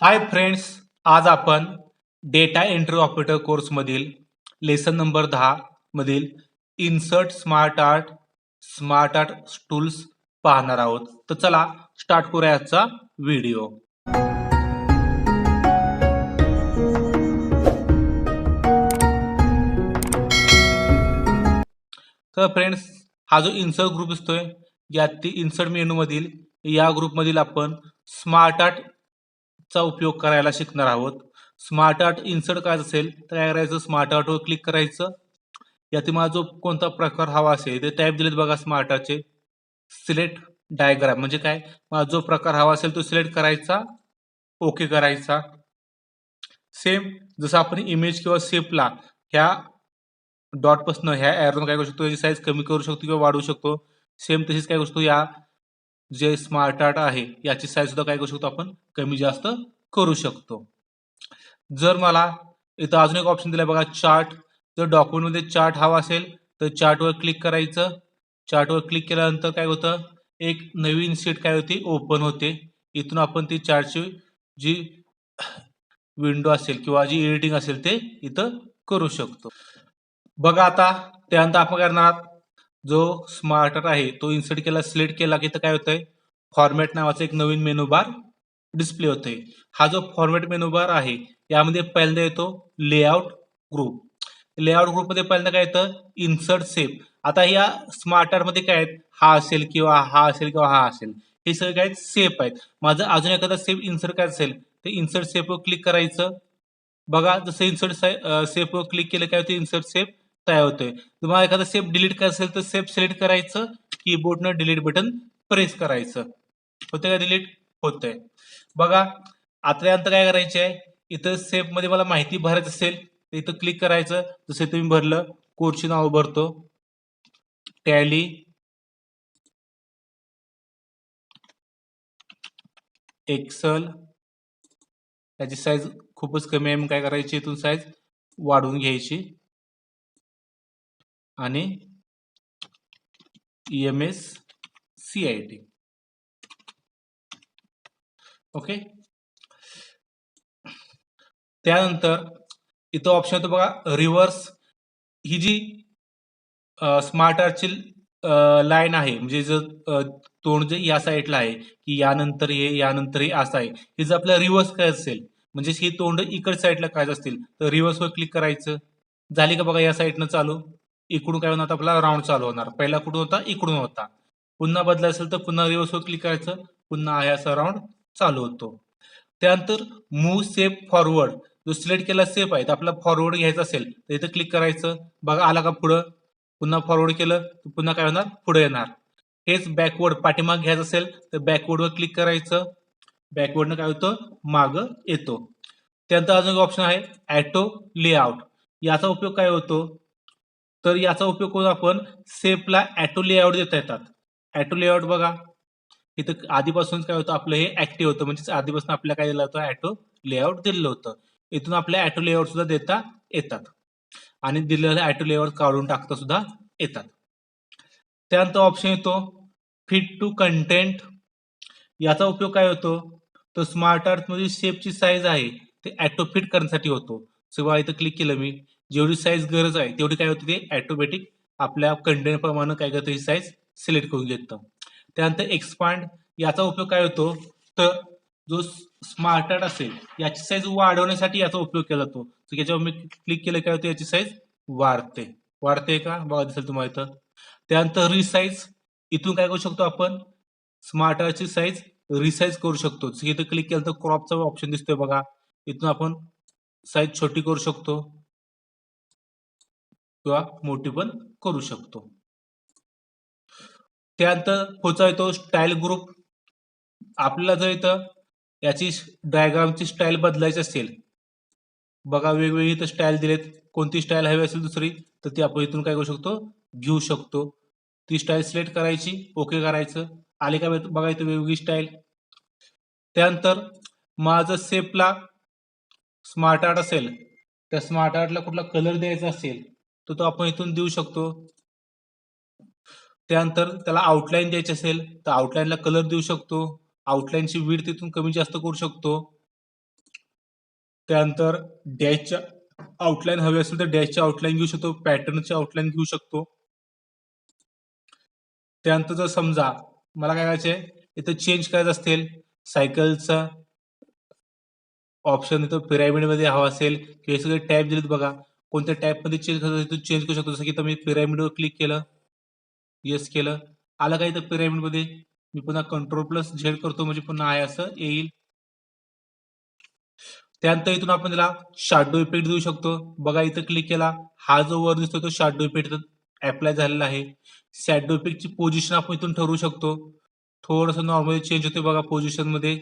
हाय friends आज आपण data entry operator कोर्समधील लेसन नंबर दहा मधील insert smart art smart art tools पाहणार आहोत. तर चला स्टार्ट करूया आजचा व्हिडिओ तर फ्रेंड्स हा जो इन्सर्ट ग्रुप दिसतोय यात इन्सर्ट मेनू मधील या ग्रुपमधील आपण स्मार्ट आर्ट चा उपयोग करायला शिकणार आहोत. स्मार्ट आर्ट इन्सर्ट करायचं असेल तर काय करायचं स्मार्ट आर्टवर क्लिक करायचं. यातील मला जो कोणता प्रकार हवा असेल ते टाईप दिलेत बघा स्मार्ट आर्टचे सिलेक्ट डायग्राम म्हणजे काय? मला जो प्रकार हवा असेल तो सिलेक्ट करायचा ओके करायचा. सेम जसं आपण इमेज किंवा शेपला ह्या डॉटपासून ह्या ॲरोन काय करू शकतो? याची साईज कमी करू शकतो किंवा वाढवू शकतो. सेम तशीच काय करू शकतो? या जे स्मार्ट आर्ट आहे याची साईज सुद्धा काय करू शकतो आपण? कमी जास्त करू शकतो. जर मला इथं अजून एक ऑप्शन दिलाय बघा चार्ट जर डॉक्युमेंटमध्ये चार्ट हवा असेल तर चार्टवर क्लिक करायचं. चार्टवर क्लिक केल्यानंतर काय होतं? एक नवीन सीट काय होती? ओपन होते. इथून आपण ती चार्टची जी विंडो असेल किंवा जी एडिटिंग असेल ते इथं करू शकतो. बघा आता त्यानंतर आपण काय करणार जो स्मार्टर आहे तो इन्सर्ट केला सिलेक्ट केला की तर काय होतंय? फॉर्मॅट नावाचा एक नवीन मेनू बार डिस्प्ले होतोय. हा जो फॉर्मॅट मेनू बार आहे यामध्ये पहिल्यांदा येतो लेआउट ग्रुप लेआउट ग्रुपमध्ये पहिल्यांदा काय येतं? इन्सर्ट सेप आता या स्मार्टरमध्ये काय आहेत? हा असेल किंवा हा असेल किंवा हा असेल. हे सगळे काय सेप आहेत. माझं अजून एखादा सेप इन्सर्ट काय असेल ते इन्सर्ट सेपवर क्लिक करायचं. बघा जसं इन्सर्ट सेपवर क्लिक केलं काय होतं? इन्सर्ट सेप तयार होतोय. तुम्हाला एखादा सेफ डिलीट करायचं असेल तर सेफ सिलेक्ट करायचं कीबोर्डनं डिलीट बटन प्रेस करायचं. होतंय का डिलीट होतंय. बघा आता यानंतर काय करायचे आहे इथं सेफमध्ये मला माहिती भरायची असेल तर इथं क्लिक करायचं. जसं तुम्ही भरलं कोडची नाव भरतो. टॅली एक्सल याची साईज खूपच कमी आहे मग काय करायची इथून साईज वाढवून घ्यायची. आणि M S C I T okay त्यानंतर इथं ऑप्शन होतो बघा रिव्हर्स ही जी स्मार्ट आर्टची लाईन आहे म्हणजे जर तोंड जे या साईडला आहे की यानंतर हे यानंतर हे असं आहे हे जर आपल्याला रिव्हर्स करायचं असेल म्हणजे ही तोंड इकड साईडला करायचं असतील तर रिव्हर्सवर क्लिक करायचं. झाली का बघा या साईडनं चालू? इकडून काय होणार आपला राऊंड चालू होणार. पहिला कुठून होता? इकडून होता. पुन्हा बदलायचं असेल तर पुन्हा रिव्हर्सवर क्लिक करायचं. पुन्हा हा असा राऊंड चालू होतो. त्यानंतर मूव सेफ फॉरवर्ड जो सिलेक्ट केला सेफ आहे तर आपला फॉरवर्ड घ्यायचा असेल तर इथं क्लिक करायचं. बघा आला का पुढं? पुन्हा फॉरवर्ड केलं तर पुन्हा काय होणार? पुढे येणार. हेच बॅकवर्ड पाठीमाग घ्यायचं असेल तर बॅकवर्डवर क्लिक करायचं. बॅकवर्डनं काय होतं? माग येतो. त्यानंतर अजून एक ऑप्शन आहे ॲटो लेआउट याचा उपयोग काय होतो? तर याचा उपयोग करून आपण सेपला ॲटो लेआउट देता येतात. ॲटो लेआउट बघा. इथं आधीपासूनच काय होतं? आपलं हे ऍक्टिव्ह होतं. म्हणजे आधीपासून आपल्याला काय दिलं होतं? ॲटो लेआउट दिलेलं होतं. इथून आपल्या ॲटो लेआउट सुद्धा देता येतात. आणि दिलेलं ॲटो लेआउट काढून टाकता सुद्धा येतात. त्यानंतर ऑप्शन येतो फिट टू कंटेंट याचा उपयोग काय होतो? तर स्मार्ट आर्टमध्ये शेपची साईज आहे. ते ॲटो फिट करण्यासाठी होतो. सगळं इथं क्लिक केलं मी. जेवढी साईज गरज आहे तेवढी काय होते ते ॲटोमॅटिक आपल्या कंटेंटप्रमाणे काय करतं ही साईज सिलेक्ट करून घेतं. त्यानंतर एक्सपांड याचा उपयोग काय होतो? तर जो स्मार्ट आर्ट असेल याची साईज वाढवण्यासाठी याचा उपयोग केला जातो. तर याच्यावर मी क्लिक केलं काय होतं? याची साईज वाढते. वाढते का? बघा दिसेल तुम्हाला इथं. त्यानंतर रिसाईज इथून काय करू शकतो आपण? स्मार्ट आर्टची साईज रिसाईज करू शकतो. इथं क्लिक केलं तर क्रॉपचा ऑप्शन दिसतोय बघा. इथून आपण साईज छोटी करू शकतो. किंवा मोठी पण करू शकतो. त्यानंतर पुढचा येतो स्टाईल ग्रुप आपल्याला जर इथं याची डायग्रामची स्टाईल बदलायची असेल बघा वेगवेगळी इथं स्टाईल दिलेत. कोणती स्टाईल हवी असेल दुसरी तर ती आपण इथून काय करू शकतो? घेऊ शकतो. ती स्टाईल सिलेक्ट करायची ओके करायचं. आले का बघा इथं वेगवेगळी स्टाईल त्यानंतर माझं सेपला स्मार्ट आर्ट असेल त्या स्मार्ट आर्टला कुठला कलर द्यायचा असेल तर तो आपण इथून देऊ शकतो. त्यानंतर त्याला आउटलाईन द्यायची असेल तर आउटलाईनला कलर देऊ शकतो. आउटलाईनची वीड तिथून कमी जास्त करू शकतो. त्यानंतर डॅशच्या आउटलाईन हवी असेल तर डॅशची आउटलाईन घेऊ शकतो. पॅटर्नची आउटलाईन घेऊ शकतो. त्यानंतर जर समजा मला काय करायचंय? इथं चेंज करायचं असेल सायकलचा ऑप्शन इथं पिरामिडमध्ये मध्ये हवा असेल किंवा हे सगळे टॅब दिलेत बघा. कोणत्या टॅपमध्ये चेंज करायचं चेंज करू शकतो. जसं की तुम्ही मी क्लिक केलं. येस केलं. आलं का इथं पिरॅमिडमध्ये मी पुन्हा कंट्रोल प्लस झेड करतो म्हणजे पुन्हा आहे असं येईल. त्यानंतर इथून आपण त्याला शॅडो इफेक्ट देऊ शकतो. बघा इथं क्लिक केला. हा जो वर दिसतो तो शॅडो इफेक्ट अप्लाय झालेला आहे. शॅडो इफेक्टची पोझिशन आपण इथून ठरवू शकतो. थोडंसं नॉर्मली चेंज होते बघा पोझिशनमध्ये.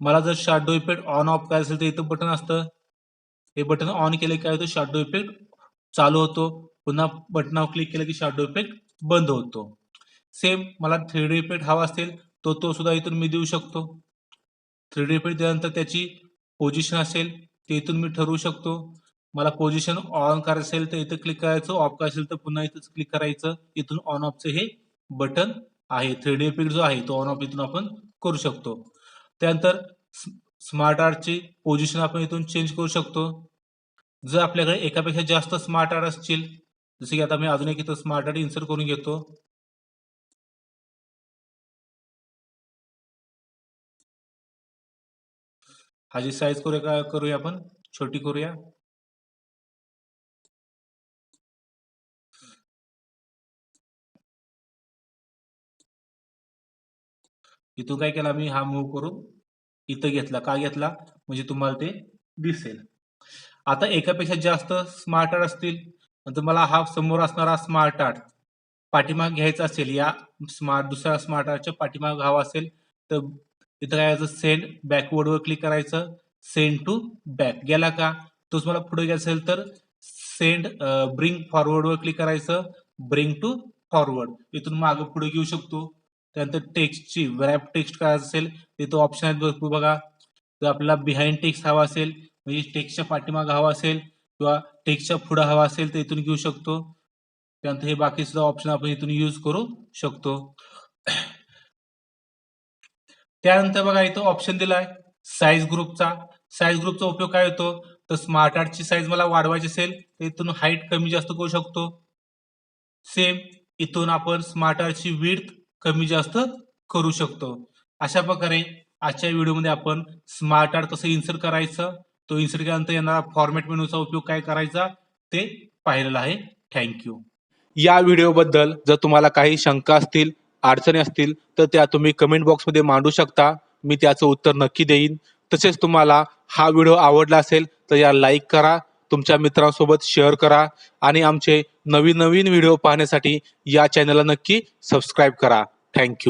मला जर शॅडो इफेक्ट ऑन ऑफ करायचं असेल तर इथं बटन असतं. हे बटन ऑन केलं की काय होतं? शॅडो इफेक्ट चालू होतो. पुन्हा बटनावर क्लिक केलं की शॅडो इफेक्ट बंद होतो. सेम मला थ्री डी इफेक्ट हवा असेल तो तो सुद्धा इथून मी देऊ शकतो. थ्री डी इफेक्ट दिल्यानंतर त्याची पोझिशन असेल ते इथून मी ठरवू शकतो. मला पोझिशन ऑन करायचं असेल तर इथं क्लिक करायचं ऑफ करायचं असेल तर पुन्हा इथंच क्लिक करायचं. इथून ऑन ऑफचं हे बटन आहे. थ्री डी इफेक्ट जो आहे तो ऑन ऑफ इथून आपण करू शकतो. त्यानंतर स्मार्ट आर्टची पोझिशन आपण इथून चेंज करू शकतो. जर आपल्याकडे एकापेक्षा जास्त स्मार्ट आर्ट असतील जसे की आता मी अजून एक इथं स्मार्ट आर्ट इन्सर्ट करून घेतो. ह्याची साईज करूया का करूया आपण? छोटी करूया. इथून काय केला मी हा मूव्ह करून इथं घेतला. का घेतला? म्हणजे तुम्हाला ते दिसेल. आता एकापेक्षा जास्त स्मार्ट आर्ट असतील तर मला हा समोर असणारा स्मार्ट आर्ट पाठीमाग घ्यायचा असेल या स्मार्ट दुसऱ्या स्मार्ट आर्टच्या पाठीमाग हवा असेल तर इथं काय करायचं सेंड बॅकवर्डवर क्लिक करायचं. सेंड टू बॅक गेला का? तोच मला पुढे घ्यायचा असेल तर सेंड ब्रिंग फॉरवर्डवर क्लिक करायचं. ब्रिंग टू फॉरवर्ड इथून मागं पुढे घेऊ शकतो. त्यानंतर टेक्स्टची रॅप टेक्स्ट करायचं असेल तिथं ऑप्शन आहेत भरपूर बघा. जर आपल्याला बिहाइंड टेक्स्ट हवा असेल म्हणजे टेक्सच्या पाठीमाग हवा असेल किंवा टेक्सच्या पुढे हवा असेल तर इथून घेऊ शकतो. त्यानंतर हे बाकी सुद्धा ऑप्शन आपण इथून यूज करू शकतो. त्यानंतर बघा इथं ऑप्शन दिलाय साईज ग्रुपचा साईज ग्रुपचा उपयोग काय होतो? तर स्मार्ट आर्टची साईज मला वाढवायची असेल तर इथून हाईट कमी जास्त करू शकतो. सेम इथून आपण स्मार्ट आर्टची विड्थ कमी जास्त करू शकतो. अशा प्रकारे आजच्या व्हिडिओमध्ये आपण स्मार्ट आर्ट कसं इन्सर्ट करायचं तो इन्सर्ट केल्यानंतर येणारा फॉर्मॅट मेनूचा उपयोग काय करायचा ते पाहिलेलं आहे. थँक्यू या व्हिडिओबद्दल जर तुम्हाला काही शंका असतील अडचणी असतील तर त्या तुम्ही कमेंट बॉक्समध्ये मांडू शकता. मी त्याचं उत्तर नक्की देईन. तसेच तुम्हाला हा व्हिडिओ आवडला असेल तर या लाईक करा. तुमच्या मित्रांसोबत शेअर करा. आणि आमचे नवीन नवीन व्हिडिओ पाहण्यासाठी या चॅनलला नक्की सबस्क्राईब करा. थँक्यू